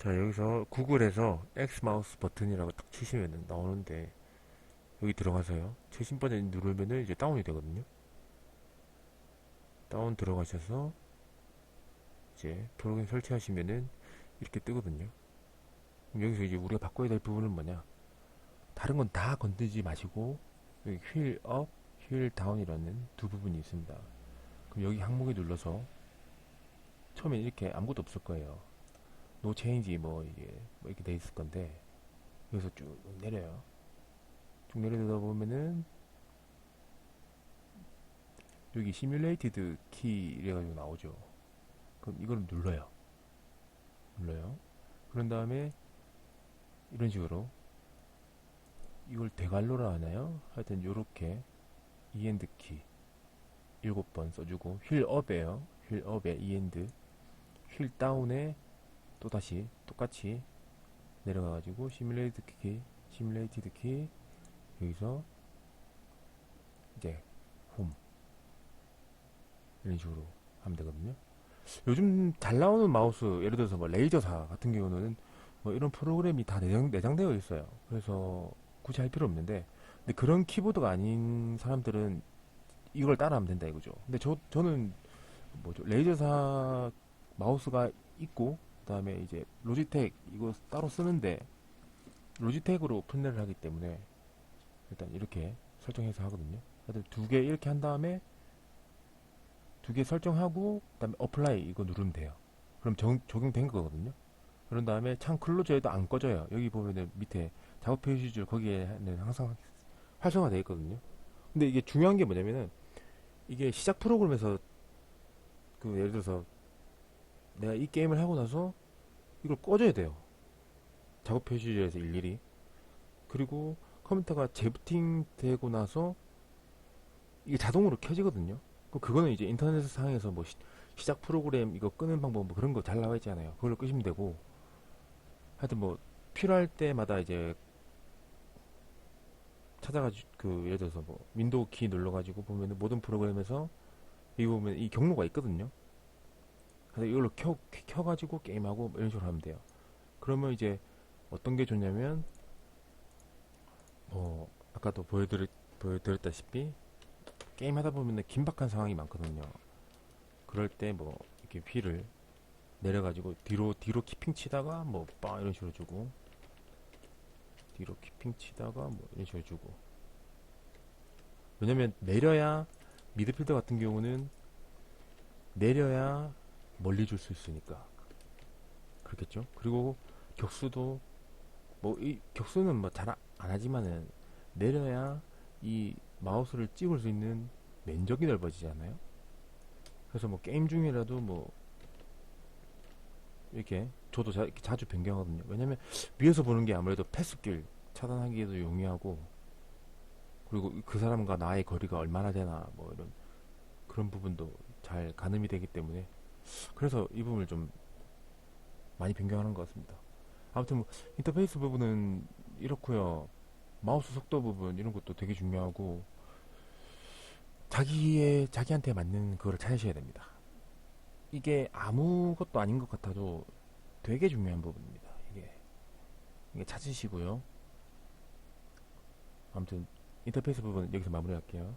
자 여기서 구글에서 X 마우스 버튼이라고 딱 치시면 나오는데 여기 들어가서요. 최신 버전 누르면은 이제 다운이 되거든요. 다운 들어가셔서 이제 프로그램 설치하시면은 이렇게 뜨거든요. 여기서 이제 우리가 바꿔야 될 부분은 뭐냐? 다른 건 다 건드리지 마시고 여기 휠 업, 휠 다운이라는 두 부분이 있습니다. 그럼 여기 항목에 눌러서 처음에 이렇게 아무것도 없을 거예요 노 체인지 뭐 이게 뭐 이렇게 돼 있을 건데 여기서 쭉 내려요. 쭉 내려다 보면은 여기 시뮬레이티드 키 이래가지고 나오죠. 그럼 이걸 눌러요. 눌러요. 그런 다음에 이런 식으로 이걸 대갈로라 하나요? 하여튼 요렇게 이엔드 키 7번 써주고 휠 업에요. 휠 업에 이엔드 휠 다운에 또다시 똑같이 내려가가지고 시뮬레이트 키 시뮬레이티드 키 여기서 이제 홈. 이런 식으로 하면 되거든요. 요즘 잘 나오는 마우스 예를 들어서 뭐 레이저사 같은 경우는 뭐 이런 프로그램이 다 내장, 내장되어 있어요. 그래서 굳이 할 필요 없는데 근데 그런 키보드가 아닌 사람들은 이걸 따라하면 된다 이거죠. 근데 저, 저는 뭐죠? 레이저사 마우스가 있고 그 다음에 이제 로지텍 이거 따로 쓰는데 로지텍으로 판매를 하기 때문에 일단 이렇게 설정해서 하거든요. 하여튼 두 개 이렇게 한 다음에 두 개 설정하고 그다음에 어플라이 이거 누르면 돼요. 그럼 정- 적용된 거거든요. 그런 다음에 창 클로저에도 안 꺼져요. 여기 보면은 밑에 작업 표시줄 거기에는 항상 활성화되어 있거든요. 근데 이게 중요한 게 뭐냐면은 이게 시작 프로그램에서 그 예를 들어서 내가 이 게임을 하고 나서 이걸 꺼줘야 돼요. 작업 표시줄에서 일일이. 그리고 컴퓨터가 재부팅 되고 나서 이게 자동으로 켜지거든요. 그 그거는 이제 인터넷 상에서 뭐 시, 작 프로그램 이거 끄는 방법 뭐 그런 거 잘 나와 있잖아요. 그걸로 끄시면 되고 하여튼 뭐 필요할 때마다 이제 찾아가지고 그 예를 들어서 뭐 윈도우 키 눌러가지고 보면은 모든 프로그램에서 이 보면 이 경로가 있거든요. 그래서 이걸로 켜, 켜가지고 게임하고 뭐 이런 식으로 하면 돼요. 그러면 이제 어떤 게 좋냐면, 뭐, 아까도 보여드렸, 보여드렸다시피, 게임하다 보면은 긴박한 상황이 많거든요. 그럴 때 뭐, 이렇게 휠을 내려가지고 뒤로, 뒤로 키핑 치다가 뭐, 빵 이런 식으로 주고, 뒤로 키핑 치다가 뭐, 이런 식으로 주고. 왜냐면 내려야, 미드필더 같은 경우는 내려야 멀리 줄 수 있으니까. 그렇겠죠? 그리고 격수도 뭐 이 격수는 뭐 잘 안 하지만은 내려야 이 마우스를 찍을 수 있는 면적이 넓어지잖아요? 그래서 뭐 게임 중이라도 뭐 이렇게 저도 자, 이렇게 자주 변경하거든요. 왜냐면 위에서 보는 게 아무래도 패스길 차단하기에도 용이하고 그리고 그 사람과 나의 거리가 얼마나 되나 뭐 이런 그런 부분도 잘 가늠이 되기 때문에 그래서 이 부분을 좀 많이 변경하는 것 같습니다. 아무튼 뭐 인터페이스 부분은 이렇고요. 마우스 속도 부분 이런 것도 되게 중요하고 자기의 자기한테 맞는 그거를 찾으셔야 됩니다. 이게 아무것도 아닌 것 같아도 되게 중요한 부분입니다. 이게 이게 찾으시고요. 아무튼 인터페이스 부분 여기서 마무리할게요.